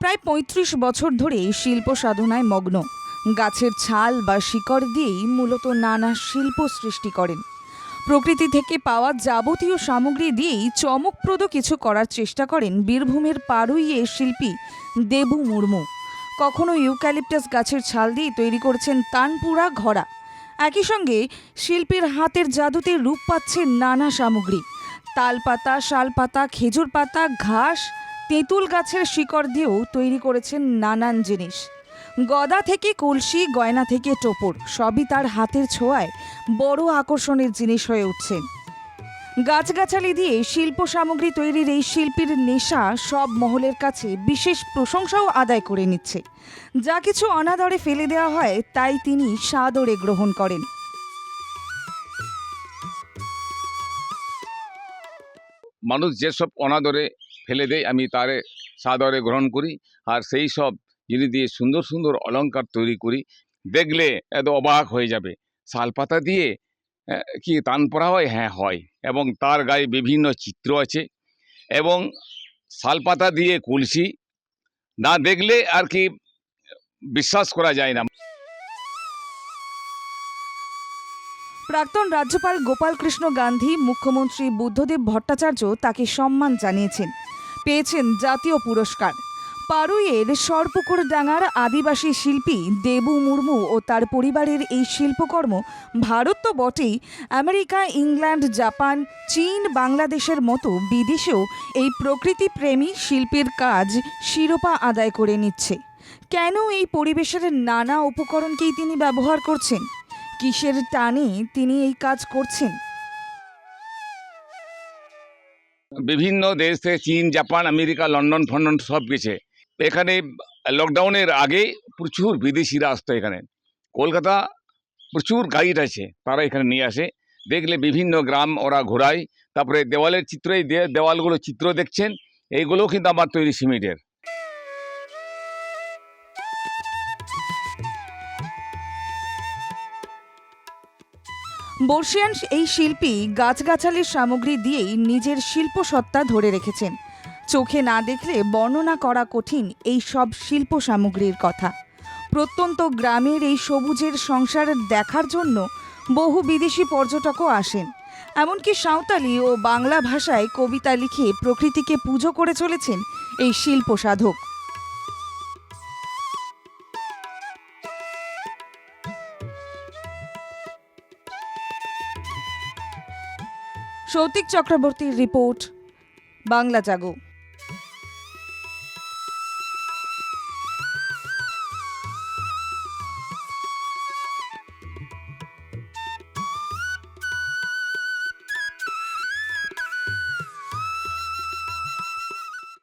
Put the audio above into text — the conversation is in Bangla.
প্রায় পঁয়ত্রিশ বছর ধরে শিল্প সাধনায় মগ্ন। গাছের ছাল বা শিকড় দিয়েই মূলত নানা শিল্প সৃষ্টি করেন। প্রকৃতি থেকে পাওয়া যাবতীয় সামগ্রী দিয়েই চমকপ্রদ কিছু করার চেষ্টা করেন বীরভূমের পারুইয়ে শিল্পী দেবু মুর্মু। কখনো ইউক্যালিপটাস গাছের ছাল দিয়ে তৈরি করেছেন তানপুরা ঘড়া। একই সঙ্গে শিল্পীর হাতের জাদুতে রূপ পাচ্ছে নানা সামগ্রী। তালপাতা, শালপাতা খেজুর পাতা ঘাস তেঁতুল গাছের শিকড় দিয়েও তৈরি করেছেন নানান জিনিস। গদা থেকে কলসি, গয়না থেকে টোপর, সবই তার হাতের ছোঁয়ায় বড় আকর্ষণের জিনিস হয়ে উঠছেন গাছগাছালি দিয়ে শিল্প সামগ্রী তৈরির এই শিল্পীর নেশা সব মহলের কাছে বিশেষ প্রশংসাও আদায় করে নিচ্ছে। যা কিছু অনাদরে ফেলে দেওয়া হয়, তাই তিনি সাদরে গ্রহণ করেন। মানুষ যেসব অনাদরে ফেলে দেয় আমি তারে সাদরে গ্রহণ করি আর সেই সব জিনিস দিয়ে সুন্দর সুন্দর অলঙ্কার তৈরি করি। দেখলে এত অবাক হয়ে যাবে। শালপাতা দিয়ে কি তান পরা হয়? হ্যাঁ হয় এবং তার গায়ে বিভিন্ন চিত্র আছে এবং শালপাতা দিয়ে কলসি, না দেখলে আর কি বিশ্বাস করা যায় না। প্রাক্তন রাজ্যপাল গোপালকৃষ্ণ গান্ধী, মুখ্যমন্ত্রী বুদ্ধদেব ভট্টাচার্য তাকে সম্মান জানিয়েছেন। পেয়েছেন জাতীয় পুরস্কার। পারুইয়ের সরপুকুর ডাঙ্গার আদিবাসী শিল্পী দেবু মুর্মু ও তার পরিবারের এই শিল্পকর্ম ভারত তো বটেই। আমেরিকা, ইংল্যান্ড, জাপান, চীন, বাংলাদেশের মতো বিদেশেও এই প্রকৃতিপ্রেমী শিল্পীর কাজ শিরোপা আদায় করে নিচ্ছে। কেন এই পরিবেশের নানা উপকরণকেই তিনি ব্যবহার করছেন? কিসের টানে তিনি এই কাজ করছেন? বিভিন্ন দেশ থেকে চীন, জাপান, আমেরিকা, লন্ডন, ফন্ডন সব গেছে। এখানে লকডাউনের আগে প্রচুর বিদেশিরা আসতো এখানে। কলকাতা প্রচুর গাইড আছে, তারা এখানে নিয়ে আসে। দেখলে বিভিন্ন গ্রাম ওরা ঘোরায়। তারপরে দেওয়ালের চিত্রই দেওয়ালগুলো চিত্র দেখছেন, এইগুলোও কিন্তু আমার তৈরি সিমেন্টের। বর্ষিয়ান এই শিল্পী গাছগাছালির সামগ্রী দিয়েই নিজের শিল্প সত্তা ধরে রেখেছেন। চোখে না দেখলে বর্ণনা করা কঠিন এই সব শিল্প সামগ্রীর কথা। প্রত্যন্ত গ্রামের এই সবুজের সংসার দেখার জন্য বহু বিদেশি পর্যটকও আসেন। এমনকি সাঁওতালি ও বাংলা ভাষায় কবিতা লিখে প্রকৃতিকে পুজো করে চলেছেন এই শিল্প সাধক। সৌতিক চক্রবর্তীর রিপোর্ট বাংলা জাগো।